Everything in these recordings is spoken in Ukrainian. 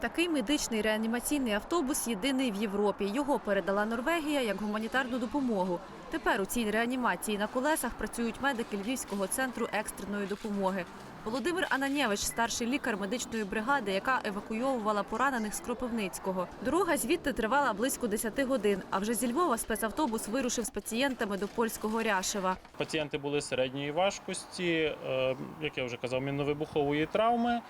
Такий медичний реанімаційний автобус єдиний в Європі. Його передала Норвегія як гуманітарну допомогу. Тепер у цій реанімації на колесах працюють медики Львівського центру екстреної допомоги. Володимир Ананєвич, старший лікар медичної бригади, яка евакуйовувала поранених з Кропивницького. Дорога звідти тривала близько 10 годин. А вже зі Львова спецавтобус вирушив з пацієнтами до польського Ряшева. Пацієнти були середньої важкості, е, як я вже казав, мінно-вибухової травми,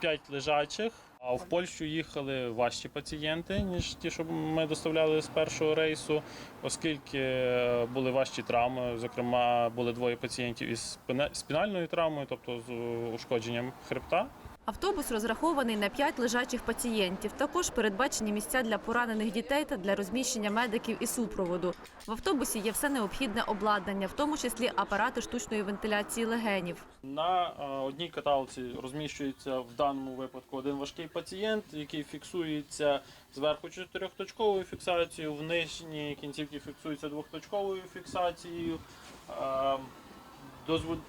п'ять лежачих. А в Польщу їхали важчі пацієнти, ніж ті, що ми доставляли з першого рейсу, оскільки е, були важчі травми. Зокрема, були двоє пацієнтів із спінальною травмою, тобто з е, ушкодженням хребта. Автобус розрахований на 5 лежачих пацієнтів. Також передбачені місця для поранених дітей та для розміщення медиків і супроводу. В автобусі є все необхідне обладнання, в тому числі апарати штучної вентиляції легенів. На е, одній каталці розміщується в даному випадку один важкий пацієнт, який фіксується зверху чотирьохточковою фіксацією, в нижній кінцівці фіксується двохточковою фіксацією.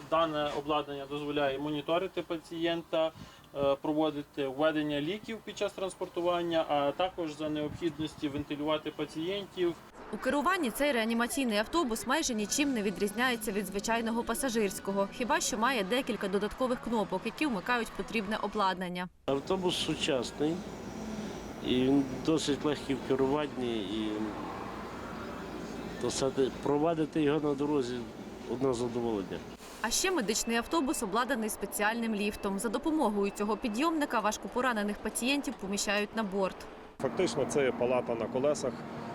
Дане обладнання дозволяє моніторити пацієнта, е, проводити введення ліків під час транспортування, а також за необхідності вентилювати пацієнтів У керуванні цей реанімаційний автобус майже нічим не відрізняється від звичайного пасажирського, хіба що має декілька додаткових кнопок, які вмикають потрібне обладнання. Автобус сучасний і він досить легкий в керуванні і досади- провадити його на дорозі одне задоволення. А ще медичний автобус обладнаний спеціальним ліфтом. За допомогою цього підйомника важкопоранених пацієнтів поміщають на борт. Фактично, це є палата на колесах,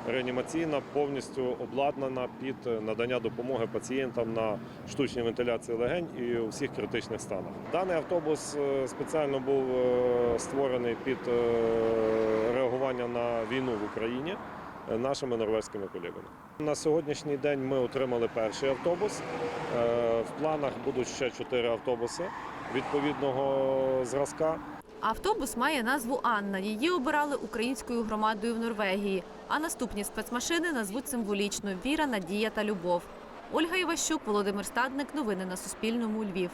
реанімаційна, повністю обладнана під надання допомоги пацієнтам на штучній вентиляції легень і у всіх критичних станах. Даний автобус е, спеціально був е, створений під е, реагування на війну в Україні нашими норвезькими колегами. На сьогоднішній день ми отримали перший автобус. Е, В планах будуть ще чотири автобуси відповідного зразка. Автобус має назву Анна. Її обирали українською громадою в Норвегії. А наступні спецмашини назвуть символічно Віра, Надія та Любов. Ольга Іващук, Володимир Стадник. Новини на Суспільному. Львів.